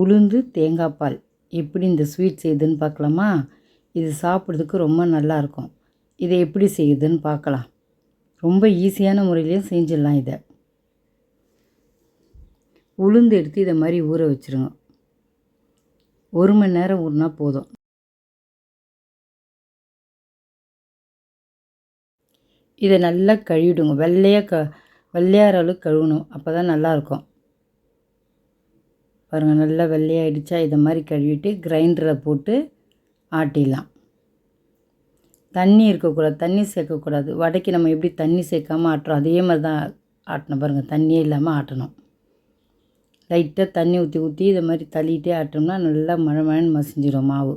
உளுந்து தேங்காய் பால். எப்படி இந்த ஸ்வீட் செய்யுதுன்னு பார்க்கலாமா? இது சாப்பிட்றதுக்கு ரொம்ப நல்லாயிருக்கும் இதை எப்படி செய்யுதுன்னு பார்க்கலாம். ரொம்ப ஈஸியான முறையிலையும் செஞ்சிடலாம் இதை. உளுந்து எடுத்து இதை மாதிரி ஊற வச்சுருங்க. ஒரு மணி நேரம் ஊறினா போதும். இதை நல்லா கழுவிடுங்க. வெள்ளையாக க வெள்ளையாகிற அளவுக்கு கழுவணும். அப்போ தான் நல்லாயிருக்கும் பாருங்கள் நல்லா வெள்ளையாகிடுச்சா இதை மாதிரி கழுவிட்டு கிரைண்டரில் போட்டு ஆட்டிடலாம். தண்ணி இருக்கக்கூடாது தண்ணி சேர்க்கக்கூடாது. வடைக்கு நம்ம எப்படி தண்ணி சேர்க்காமல் ஆட்டுறோம்? அதே மாதிரி தான் ஆட்டணும். பாருங்கள் தண்ணியே இல்லாமல் ஆட்டணும். லைட்டாக தண்ணி ஊற்றி ஊற்றி இதை மாதிரி தள்ளிகிட்டே ஆட்டோம்னா நல்லா மழை மழைன்னு மசிஞ்சிடும் மாவு.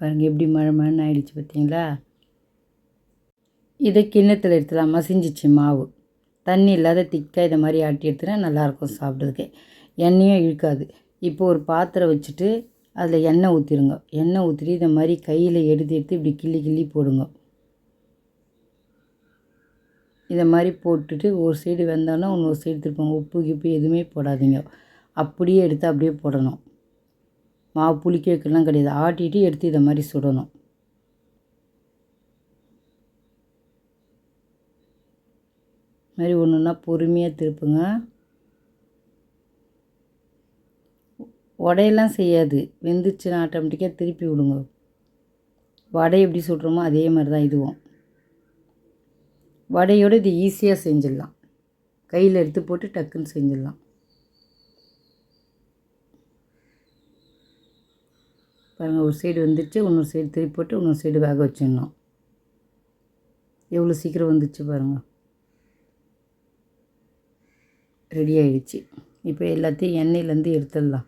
பாருங்கள் எப்படி மழை மழைன்னு ஆயிடுச்சு பார்த்தீங்களா? இதை கிண்ணத்தில் எடுத்துலாம் மசிஞ்சிச்சு மாவு. தண்ணி இல்லாத திக்காக இதை மாதிரி ஆட்டி எடுத்துனா நல்லாயிருக்கும் சாப்பிட்றதுக்கு. எண்ணெயும் இழுக்காது. இப்போ ஒரு பாத்திரம் வச்சுட்டு அதில் எண்ணெய் ஊற்றிடுங்க எண்ணெய் ஊற்றிட்டு இதை மாதிரி கையில் எடுத்து எடுத்து இப்படி கிள்ளி கிள்ளி போடுங்க. இதை மாதிரி போட்டுட்டு ஒரு சைடு வெந்தாலும் இன்னொரு சைடு திருப்பாங்க உப்பு கிப்பு எதுவுமே போடாதீங்க. அப்படியே எடுத்து அப்படியே போடணும். மாவு புளிக்க வைக்கலாம் கிடையாது. ஆட்டிட்டு எடுத்து இதை மாதிரி சுடணும். மாதிரி ஒன்று ஒன்றா பொறுமையாக திருப்புங்க. உடையெல்லாம் செய்யாது. வெந்துச்சுன்னா ஆட்டோமேட்டிக்காக திருப்பி விடுங்க. வடை எப்படி சொல்கிறோமோ அதே மாதிரி தான் இதுவும். வடையோடு இது ஈஸியாக செஞ்சிடலாம். கையில் எடுத்து போட்டு டக்குன்னு செஞ்சிடலாம். பாருங்கள் ஒரு சைடு வந்துடுச்சு இன்னொரு சைடு திருப்பி போட்டு இன்னொரு சைடு வேக வச்சிடணும். எவ்வளோ சீக்கிரம் வந்துச்சு பாருங்கள் ரெடி ஆயிடுச்சு இப்போ எல்லாத்தையும் எண்ணெயிலேருந்து எடுத்துடலாம்.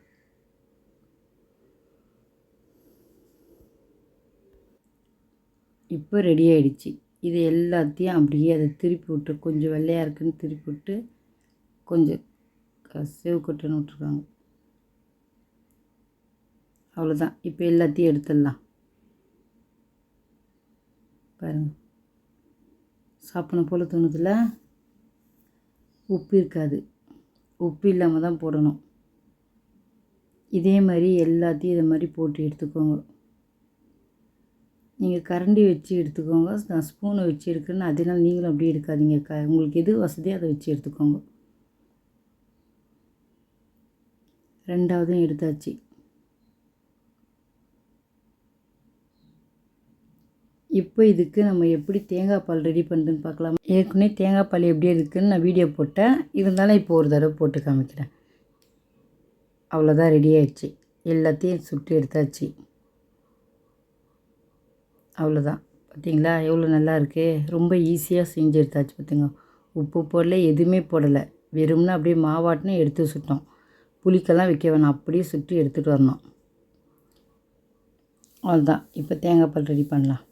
இப்போ ரெடி ஆயிடுச்சு இது எல்லாத்தையும் அப்படியே அதை திருப்பி விட்டு கொஞ்சம் வெள்ளையாக இருக்குன்னு திருப்பி விட்டு கொஞ்சம் சேவ் கொட்டுன்னு விட்ருக்காங்க அவ்வளோதான் இப்போ எல்லாத்தையும் எடுத்துடலாம். பாருங்கள் சாப்பிடணும் போல் தோணுதில்ல? உப்பு இருக்காது. உப்பு இல்லாமல் தான் போடணும். இதே மாதிரி எல்லாத்தையும் இதை மாதிரி போட்டு எடுத்துக்கோங்க. நீங்கள் கரண்டி வச்சு எடுத்துக்கோங்க. நான் ஸ்பூனை வச்சு எடுக்கிறேன்னு அதனால் நீங்களும் அப்படியே எடுக்காதீங்க. க உங்களுக்கு எது வசதியோ அதை வச்சு எடுத்துக்கோங்க. ரெண்டாவதும் எடுத்தாச்சு. இப்போ இதுக்கு நம்ம எப்படி தேங்காய் பால் ரெடி பண்ணுறதுன்னு பார்க்கலாம்? ஏற்கனவே தேங்காய் பால் எப்படி இருக்குதுன்னு நான் வீடியோ போட்டேன். இருந்தாலும் இப்போ ஒரு தடவை போட்டு காமிக்கிறேன். அவ்வளோதான் ரெடி ஆயிடுச்சு. எல்லாத்தையும் சுட்டு எடுத்தாச்சு. அவ்வளோதான் பார்த்தீங்களா? எவ்வளோ நல்லா இருக்குது ரொம்ப ஈஸியாக செஞ்சு எடுத்தாச்சு பார்த்துங்க உப்பு போடல எதுவுமே போடலை. வெறும்னா அப்படியே மாவாட்டினு எடுத்து சுட்டோம். புளிக்கெல்லாம் வைக்க வேணாம். அப்படியே சுட்டு எடுத்துகிட்டு வரணும். அவ்வளோதான் இப்போ தேங்காய் பால் ரெடி பண்ணலாம்.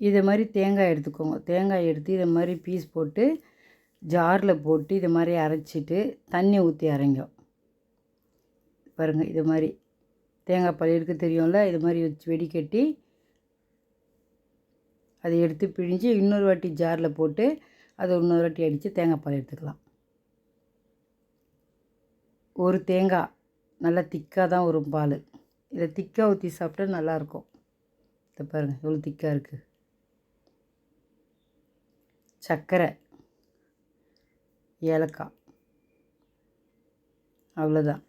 இதை மாதிரி தேங்காய் எடுத்துக்கோங்க. தேங்காய் எடுத்து இதை மாதிரி பீஸ் போட்டு ஜாரில் போட்டு இதை மாதிரி அரைச்சிட்டு தண்ணி ஊற்றி அரைங்க. பாருங்கள் இது மாதிரி. தேங்காய் பால் எடுக்க தெரியும்ல இது மாதிரி வச்சு வெடிக்கட்டி அதை எடுத்து பிழிஞ்சு இன்னொரு வாட்டி ஜாரில் போட்டு அதை இன்னொரு வாட்டி அடித்து தேங்காய் பால் எடுத்துக்கலாம். ஒரு தேங்காய் நல்லா திக்காக தான் வரும் பால். இதை திக்காக ஊற்றி சாப்பிட்டா நல்லாயிருக்கும் இதை பாருங்கள் எவ்வளோ திக்காக இருக்குது சர்க்கரை ஏலக்காய். அவ்வளோதான்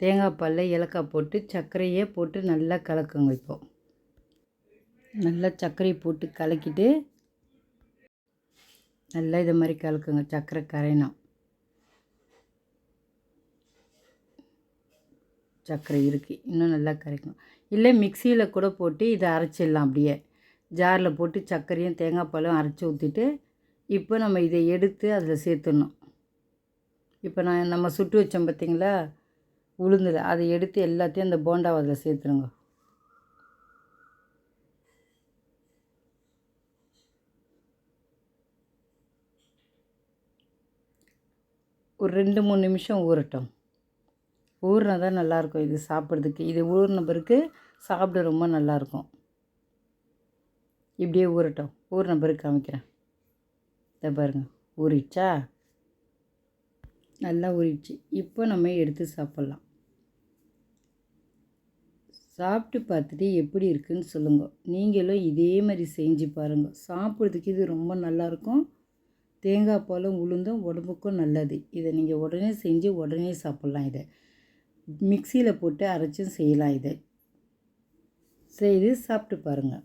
தேங்காய் பாலில் ஏலக்காய் போட்டு சர்க்கரையே போட்டு நல்லா கலக்குங்க இப்போ. நல்லா சர்க்கரையை போட்டு கலக்கிட்டு நல்லா இதை மாதிரி கலக்குங்க சர்க்கரை கரையணும் சர்க்கரை இருக்குது இன்னும் நல்லா கரைக்கும் இல்லை மிக்சியில் கூட போட்டு இதை அரைச்சிடலாம் அப்படியே. ஜாரில் போட்டு சர்க்கரையும் தேங்காய் பாலும் அரைச்சி ஊற்றிட்டு இப்போ நம்ம இதை எடுத்து அதில் சேர்த்துடணும். இப்போ நான் நம்ம சுட்டு வச்சோம் பார்த்திங்களா உளுந்தில். அதை எடுத்து எல்லாத்தையும் அந்த போண்டாவை அதில் சேர்த்துருங்க. ஒரு ரெண்டு மூணு நிமிஷம் ஊறட்டும். ஊறினா தான் நல்லாயிருக்கும். இது சாப்பிட்றதுக்கு. இது ஊறின பிறகு சாப்பிட ரொம்ப நல்லாயிருக்கும். இப்படியே ஊறட்டும். ஊறின பிறகு காமிக்கிறேன். இதை பாருங்க. ஊறிச்சா நல்லா ஊறிடுச்சு. இப்போ நம்ம எடுத்து சாப்பிட்லாம். சாப்பிட்டு பார்த்துட்டு எப்படி இருக்குன்னு சொல்லுங்கள் நீங்களும் இதே மாதிரி செஞ்சு பாருங்கள் சாப்பிட்றதுக்கு இது ரொம்ப நல்லாயிருக்கும் தேங்காய் பாலும் உளுந்தும் உடம்புக்கும் நல்லது. இதை நீங்கள் உடனே செஞ்சு உடனே சாப்பிட்லாம் இதை. மிக்சியில் போட்டு அரைச்சும் செய்யலாம் இதை. செய்து சாப்பிட்டு பாருங்கள்